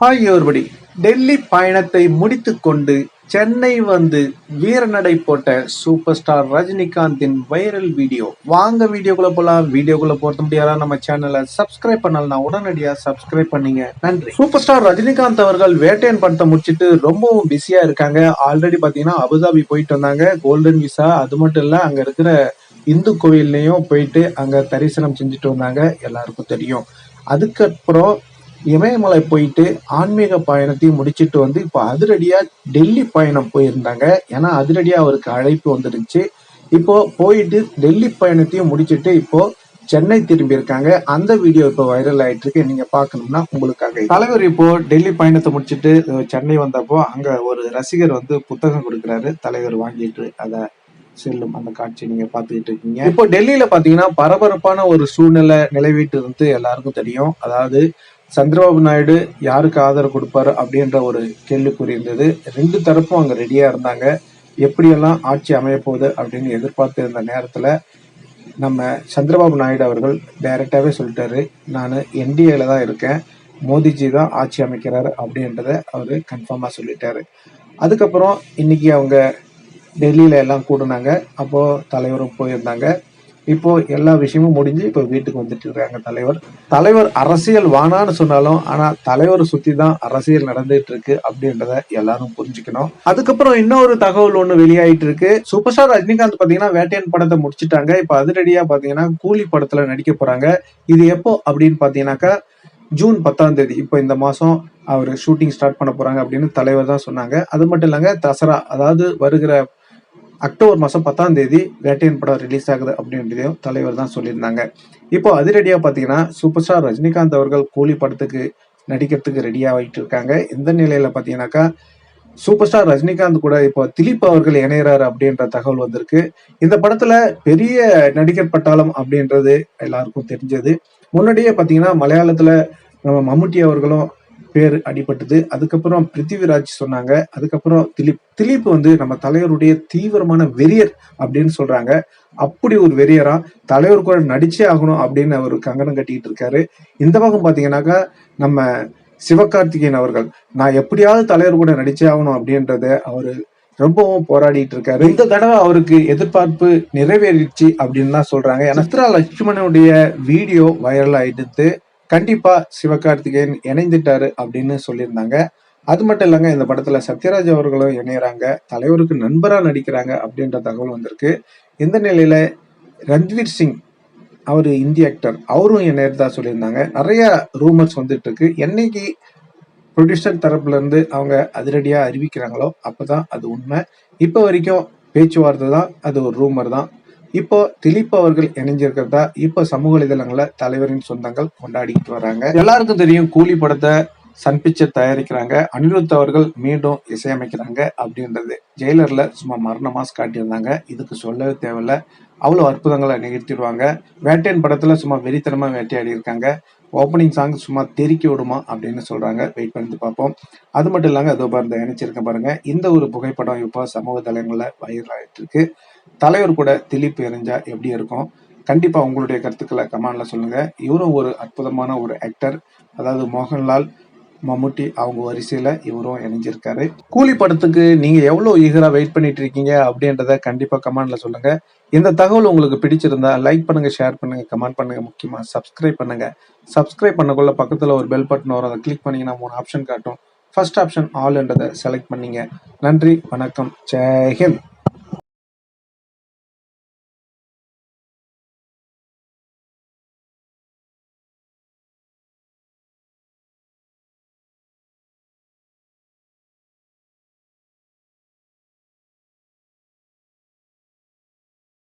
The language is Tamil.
ஹாய் டெல்லி பயணத்தை முடித்துக்கொண்டு சென்னை வந்து வீரநடை போட்ட சூப்பர் ஸ்டார் ரஜினிகாந்தின் வைரல் வீடியோ வாங்க வீடியோக்குள்ள போலாம். வீடியோக்குள்ள போறது முடியாத நம்ம சேனலை சப்ஸ்கிரைப் பண்ணலாம் உடனடியா சப்ஸ்கிரைப் பண்ணீங்க. நன்றி. சூப்பர் ஸ்டார் ரஜினிகாந்த் அவர்கள் வேட்டையன் படத்தை முடிச்சிட்டு ரொம்பவும் பிஸியா இருக்காங்க. ஆல்ரெடி பாத்தீங்கன்னா அபுதாபி போயிட்டு வந்தாங்க. கோல்டன் விசா அது மட்டும் இல்ல அங்க இருக்கிற இந்து கோயில்லையும் போயிட்டு அங்க தரிசனம் செஞ்சுட்டு வந்தாங்க. எல்லாருக்கும் தெரியும். அதுக்கப்புறம் இமயமலை போயிட்டு ஆன்மீக பயணத்தையும் முடிச்சிட்டு வந்து இப்போ அதிரடியா டெல்லி பயணம் போயிருந்தாங்க. ஏன்னா அதிரடியா அவருக்கு அழைப்பு வந்துருச்சு இப்போ போயிட்டு டெல்லி பயணத்தையும் முடிச்சிட்டு இப்போ சென்னை திரும்பி இருக்காங்க. அந்த வீடியோ இப்போ வைரல் ஆயிட்டு இருக்கு நீங்க பார்க்கணும்னா உங்களுக்காக தலைவர் இப்போ டெல்லி பயணத்தை முடிச்சிட்டு சென்னை வந்தப்போ அங்க ஒரு ரசிகர் வந்து புத்தகம் கொடுக்குறாரு. தலைவர் வாங்கிட்டு அதை செல்லும் அந்த காட்சி நீங்க பாத்துக்கிட்டு இருக்கீங்க. இப்போ டெல்லியில பாத்தீங்கன்னா பரபரப்பான ஒரு சூழ்நிலை நிலவிட்டு இருந்து எல்லாருக்கும் தெரியும். அதாவது சந்திரபாபு நாயுடு யாருக்கு ஆதரவு கொடுப்பாரு அப்படின்ற ஒரு கேள்விக்குறி இருந்தது. ரெண்டு தரப்பும் அங்க ரெடியா இருந்தாங்க. எப்படியெல்லாம் ஆட்சி அமைய போகுது அப்படின்னு எதிர்பார்த்து இருந்த நேரத்துல நம்ம சந்திரபாபு நாயுடு அவர்கள் டைரக்டாவே சொல்லிட்டாரு. நான் என்டிஏல தான் இருக்கேன். மோடிஜி தான் ஆட்சி அமைக்கிறாரு அப்படின்றத அவரு கன்ஃபார்மா சொல்லிட்டாரு. அதுக்கப்புறம் இன்னைக்கு அவங்க டெல்லியில எல்லாம் கூடினாங்க. அப்போ தலைவரும் போயிருந்தாங்க. இப்போ எல்லா விஷயமும் முடிஞ்சு இப்போ வீட்டுக்கு வந்துட்டு இருக்காங்க தலைவர். தலைவர் அரசியல் வானான்னு சொன்னாலும் ஆனா தலைவர் சுத்தி தான் அரசியல் நடந்துட்டு இருக்கு அப்படின்றத எல்லாரும் புரிஞ்சுக்கணும். அதுக்கப்புறம் இன்னொரு தகவல் ஒண்ணு வெளியாயிட்டு இருக்கு. சூப்பர் ஸ்டார் ரஜினிகாந்த் பாத்தீங்கன்னா வேட்டையன் படத்தை முடிச்சிட்டாங்க. இப்ப அதிரடியா பாத்தீங்கன்னா கூலி படத்துல நடிக்க போறாங்க. இது எப்போ அப்படின்னு பாத்தீங்கன்னாக்கா ஜூன் பத்தாம் தேதி. இப்போ இந்த மாசம் அவர் ஷூட்டிங் ஸ்டார்ட் பண்ண போறாங்க அப்படின்னு தலைவர் தான் சொன்னாங்க. அது மட்டும் இல்லைங்க தசரா அதாவது வருகிற அக்டோபர் மாதம் பத்தாம் தேதி வேட்டையன் படம் ரிலீஸ் ஆகுது அப்படின்றதையும் தலைவர் தான் சொல்லியிருந்தாங்க. இப்போ அதிரடியாக பார்த்தீங்கன்னா சூப்பர் ஸ்டார் ரஜினிகாந்த் அவர்கள் கூலி படத்துக்கு நடிக்கிறதுக்கு ரெடியாகிட்டு இருக்காங்க. இந்த நிலையில் பார்த்தீங்கன்னாக்கா சூப்பர் ஸ்டார் ரஜினிகாந்த் கூட இப்போ திலீப் அவர்கள் இணையறாரு அப்படின்ற தகவல் வந்திருக்கு. இந்த படத்துல பெரிய நடிகர் பட்டாளம் அப்படின்றது எல்லாருக்கும் தெரிஞ்சது. முன்னாடியே பார்த்தீங்கன்னா மலையாளத்துல நம்ம மம்முட்டி அவர்களும் பேர் அடிபட்டது. அதுக்கப்புறம் பிருத்திவிராஜ் சொன்னாங்க. அதுக்கப்புறம் திலீப். திலீப் வந்து நம்ம தலைவருடைய தீவிரமான வெறியர் அப்படின்னு சொல்றாங்க. அப்படி ஒரு வெறியரா தலைவர் கூட நடிச்சே ஆகணும் அப்படின்னு அவர் கங்கணம் கட்டிட்டு இருக்காரு. இந்த பக்கம் பாத்தீங்கன்னாக்கா நம்ம சிவகார்த்திகேயன் அவர்கள் நான் எப்படியாவது தலைவர் கூட நடிச்சே ஆகணும் அப்படின்றத அவரு ரொம்பவும் போராடிட்டு இருக்காரு. இந்த தடவை அவருக்கு எதிர்பார்ப்பு நிறைவேறிடுச்சு அப்படின்னு தான் சொல்றாங்க. ஏன்னா லட்சுமணனுடைய வீடியோ வைரல் ஆயிடுத்து கண்டிப்பா சிவகார்த்திகேயன் இணைந்துட்டாரு அப்படின்னு சொல்லியிருந்தாங்க. அது மட்டும் இல்லைங்க இந்த படத்துல சத்யராஜ் அவர்களும் இணையறாங்க தலைவருக்கு நண்பரா நடிக்கிறாங்க அப்படின்ற தகவல் வந்திருக்கு. இந்த நிலையில ரன்வீர் சிங் அவர் இந்திய ஆக்டர் அவரும் இணையறதா சொல்லியிருந்தாங்க. நிறைய ரூமர்ஸ் வந்துட்டு இருக்கு என்னைக்கு ப்ரொடியூசர் தரப்புல இருந்து அவங்க அதிரடியா அறிவிக்கிறாங்களோ அப்பதான் அது உண்மை. இப்போ வரைக்கும் பேச்சுவார்த்தை தான் அது ஒரு ரூமர் தான். இப்போ திலீப் அவர்கள் இணைஞ்சிருக்கிறதா? இப்போ சமூக வலைதளங்கள தலைவரின் சொந்தங்கள் கொண்டாடிட்டு வராங்க. எல்லாருக்கும் தெரியும் கூலி படத்தை சன் பிக்சர் தயாரிக்கிறாங்க. அனிருத் அவர்கள் மீண்டும் இசையமைக்கிறாங்க அப்படின்றது. ஜெயிலர்ல சும்மா மரண மாஸ் காட்டியிருந்தாங்க. இதுக்கு சொல்லவே தேவையில்ல. அவ்வளவு அற்புதங்களை நிகழ்த்திடுவாங்க. வேட்டையன் படத்துல சும்மா வெறித்தனமா வேட்டையாடி இருக்காங்க ஓப்பனிங் சாங் சும்மா தெரிக்க விடுமா அப்படின்னு சொல்றாங்க. வெயிட் பண்ணி பார்ப்போம். அது மட்டும் இல்லாமல் அதோ பாருந்த இணைச்சிருக்கேன் பாருங்க. இந்த ஒரு புகைப்படம் இப்போ சமூக தளங்களில் வைரல் ஆயிட்டு இருக்கு தலைவர் கூட திலீப் இணைஞ்சா எப்படி இருக்கும்? கண்டிப்பா உங்களுடைய கருத்துக்களை கமெண்ட்ல சொல்லுங்க. இவரும் ஒரு அற்புதமான ஒரு ஆக்டர் அதாவது மோகன்லால் மம்முட்டி அவங்க வரிசையில இவரும் இணைஞ்சிருக்காரு. கூலி படத்துக்கு நீங்க எவ்வளவு ஈகரா வெயிட் பண்ணிட்டு இருக்கீங்க அப்படின்றத கண்டிப்பா கமெண்ட்ல சொல்லுங்க. இந்த தகவல் உங்களுக்கு பிடிச்சிருந்தா லைக் பண்ணுங்க ஷேர் பண்ணுங்க கமெண்ட் பண்ணுங்க. முக்கியமா சப்ஸ்கிரைப் பண்ணுங்க. சப்ஸ்கிரைப் பண்ணக்குள்ள பக்கத்துல ஒரு பெல் பட்டன் வரும். அதை கிளிக் பண்ணீங்கன்னா மூணு ஆப்ஷன் காட்டும். ஃபர்ஸ்ட் ஆப்ஷன் ஆல்ன்றதை செலக்ட் பண்ணீங்க. நன்றி வணக்கம். ஜெய்ஹிந்த்